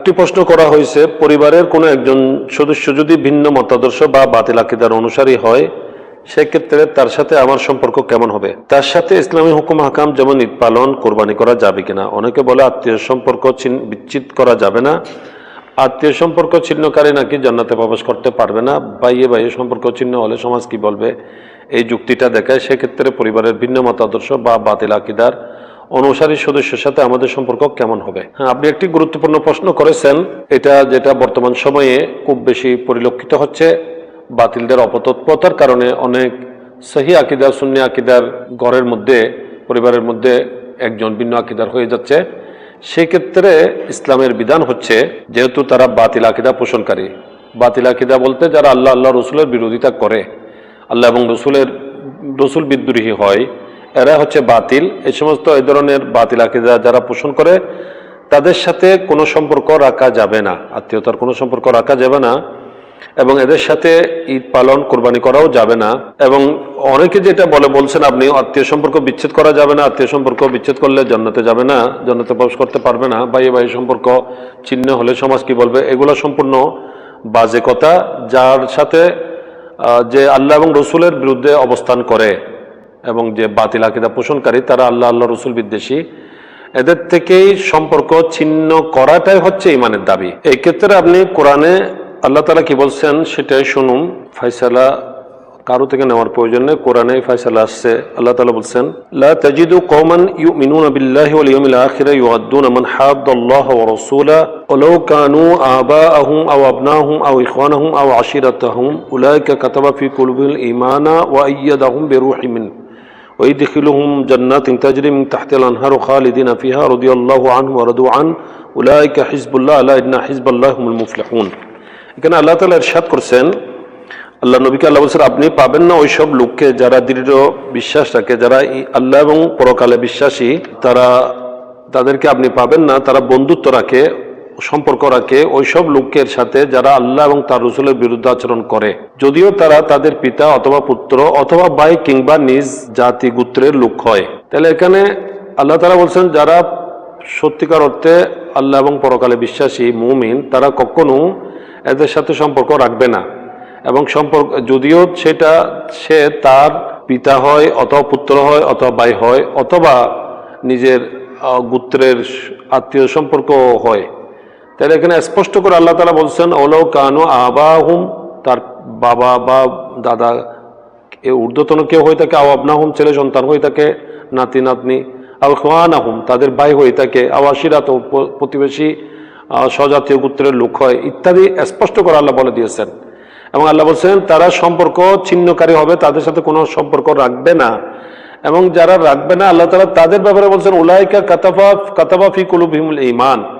একটি প্রশ্ন করা হয়েছে, পরিবারের কোনো একজন সদস্য যদি ভিন্ন মতাদর্শ বা বাতিল আকিদার অনুসারী হয়, সেক্ষেত্রে তার সাথে আমার সম্পর্ক কেমন হবে? তার সাথে ইসলামী হুকুম হাকাম যেমন ঈদ পালন, কোরবানি করা যাবে কিনা? অনেকে বলে আত্মীয় সম্পর্ক বিচ্ছিন্ন করা যাবে না। আত্মীয় সম্পর্ক ছিন্নকারী নাকি জান্নাতে প্রবেশ করতে পারবে না? বাইয়ে বাইয়ে সম্পর্ক ছিন্ন হলে সমাজ কি বলবে? এই যুক্তিটা দেখায় সেক্ষেত্রে পরিবারের ভিন্ন মতাদর্শ বা বাতিল আকিদার অনুসারী সদস্যের সাথে আমাদের সম্পর্ক কেমন হবে? হ্যাঁ আপনি একটি গুরুত্বপূর্ণ প্রশ্ন করেছেন। এটা যেটা বর্তমান সময়ে খুব বেশি পরিলক্ষিত হচ্ছে বাতিলদের অপতৎপরতার কারণে। অনেক সহি আকিদার শূন্য আকিদার ঘরের মধ্যে, পরিবারের মধ্যে একজন ভিন্ন আকিদার হয়ে যাচ্ছে। সেক্ষেত্রে ইসলামের বিধান হচ্ছে, যেহেতু তারা বাতিল আকিদা পোষণকারী। বাতিল আকিদা বলতে যারা আল্লাহ আল্লাহ রসুলের বিরোধিতা করে, আল্লাহ এবং রসুলের, রসুল বিদ্রোহী হয় এরা হচ্ছে বাতিল। এই সমস্ত এই ধরনের বাতিল আকিদা যারা পোষণ করে, তাদের সাথে কোনো সম্পর্ক রাখা যাবে না, আত্মীয়তার কোনো সম্পর্ক রাখা যাবে না, এবং এদের সাথে ঈদ পালন কোরবানি করাও যাবে না, এবং অনেকে যেটা বলে, বলছেন আপনি, আত্মীয় সম্পর্ক বিচ্ছেদ করা যাবে না, আত্মীয় সম্পর্ক বিচ্ছেদ করলে জন্নতে যাবে না, জন্নতে প্রবেশ করতে পারবে না বাইয়ে বাইয়ে সম্পর্ক চিহ্ন হলে সমাজ কি বলবে? এগুলো সম্পূর্ণ বাজে কথা, যার সাথে যে আল্লাহ এবং রসুলের বিরুদ্ধে অবস্থান করে। এবং যে বাতিল আকিদা পোষণকারী, তারা আল্লাহ আল্লাহ রসুল বিদ্বেষী। এদের থেকেই সম্পর্ক ছিন্ন করাটাই হচ্ছে ইমানের দাবি। এই ক্ষেত্রে আপনি কোরআনে আল্লাহ তালা কি বলছেন সেটাই শুনুন। ফাইসালা কারও থেকে নেওয়ার প্রয়োজন নেই কোরআনে ফাইসালা আসছে। আল্লাহ তালা বলছেন, লা তাজিদু কওমান ইউমিনুনা বিল্লাহি ওয়াল ইয়াউমিল আখিরি ইউআদ্দুনা মান হাদ্দাল্লাহ ওয়া রাসূলা ওয়ালাউ কানু আবাআহুম আও আবনাহুম আও ইখওয়ানাহুম আও আশিরাতাহুম উলাইকা কাতাবা ফি কুলুবিল ঈমানা ওয়া আইয়াদাহুম বিরূহি মিন ويدخلهم جنات تجري من تحت الأنهار خالدين فيها رضي الله عنه ورضوا عنه أولئك حزب الله لا إن حزب الله هم المفلحون এখানে আল্লাহ তালা ইরশাদ করছেন আল্লাহ নবীকে আল্লাহ বলছেন আপনি পাবেন না ওইসব লোককে যারা দৃঢ় বিশ্বাস রাখে যারা ই- আল্লাহ এবং পরকালে বিশ্বাসী তারা তাদেরকে আপনি পাবেন না তারা বন্ধুত্ব রাখে সম্পর্ক রাখে, ওইসব লোকের সাথে যারা আল্লাহ এবং তার রসুলের বিরুদ্ধে আচরণ করে। যদিও তারা তাদের পিতা অথবা পুত্র অথবা ভাই কিংবা নিজ জাতি গোত্রের লোক হয়। তাহলে এখানে আল্লাহ তারা বলছেন, যারা সত্যিকার অর্থে আল্লাহ এবং পরকালে বিশ্বাসী, মুমিন, তারা কখনো এদের সাথে সম্পর্ক রাখবে না। এবং সম্পর্ক, যদিও সেটা, সে তার পিতা হয় অথবা পুত্র হয় অথবা ভাই হয়, অথবা নিজের গোত্রের আত্মীয় সম্পর্ক হয়। তাহলে এখানে স্পষ্ট করে আল্লাহ তালা বলছেন ওলো কানু আবাহুম তার বাবা বা দাদা এ ঊর্ধ্বতন কেউ হয়ে থাকে আও আবনাহুম ছেলে সন্তান হয়ে থাকে নাতি নাতনি আও খোয়ানাহুম তাদের ভাই হয়ে থাকে আও আশিরাত ও প- প্রতিবেশী স্বজাতীয় গোত্রের লোক হয় ইত্যাদি স্পষ্ট করে আল্লাহ বলে দিয়েছেন। এবং আল্লাহ বলছেন তারা সম্পর্ক ছিন্নকারী হবে তাদের সাথে কোনো সম্পর্ক রাখবে না। এবং যারা রাখবে না আল্লাহ তালা তাদের ব্যাপারে বলছেন উলাইকা কাতাফা কাতাবা ফি কুলুবিহিমুল ঈমান। আহ,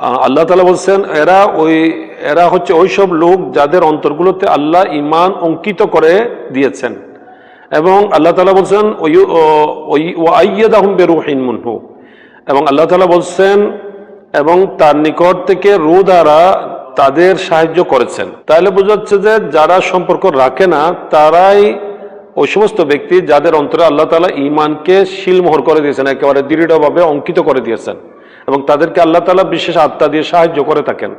আল্লাহ তালা বলছেন, এরা ওই, এরা হচ্ছে ওইসব লোক যাদের অন্তরগুলোতে আল্লাহ ইমান অঙ্কিত করে দিয়েছেন। এবং আল্লাহ তালা বলছেন ওই- ও- ওই- ও বেরুহিন মুনহু। এবং আল্লাহ তালা বলছেন, এবং তার নিকট থেকে রু দ্বারা তাদের সাহায্য করেছেন। তাহলে বোঝাচ্ছে যে যারা সম্পর্ক রাখে না, তারাই ওই সমস্ত ব্যক্তি যাদের অন্তরে আল্লাহ তালা ইমানকে শিলমোহর করে দিয়েছেন, একেবারে দৃঢ়ভাবে অঙ্কিত করে দিয়েছেন। এবং তাদেরকে আল্লাহ তালা বিশেষ আত্মা দিয়ে সাহায্য করে থাকেন।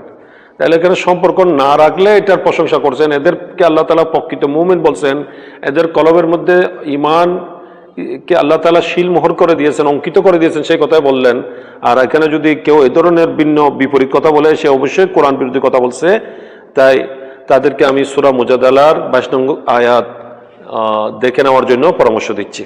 তাহলে এখানে সম্পর্ক না রাখলে এটার প্রশংসা করছেন। এদেরকে আল্লাহ তালা প্রকৃত মুভমেন্ট বলছেন, এদের কলবের মধ্যে ইমান কে আল্লাহ তালা শিল মোহর করে দিয়েছেন, অঙ্কিত করে দিয়েছেন, সেই কথাই বললেন। আর এখানে যদি কেউ এ ধরনের ভিন্ন বিপরীত কথা বলে, সে অবশ্যই কোরআন বিরোধী কথা বলছে। তাই তাদেরকে আমি সুরা মুজাদালার বাইশ নং আয়াত দেখে নেওয়ার জন্য পরামর্শ দিচ্ছি।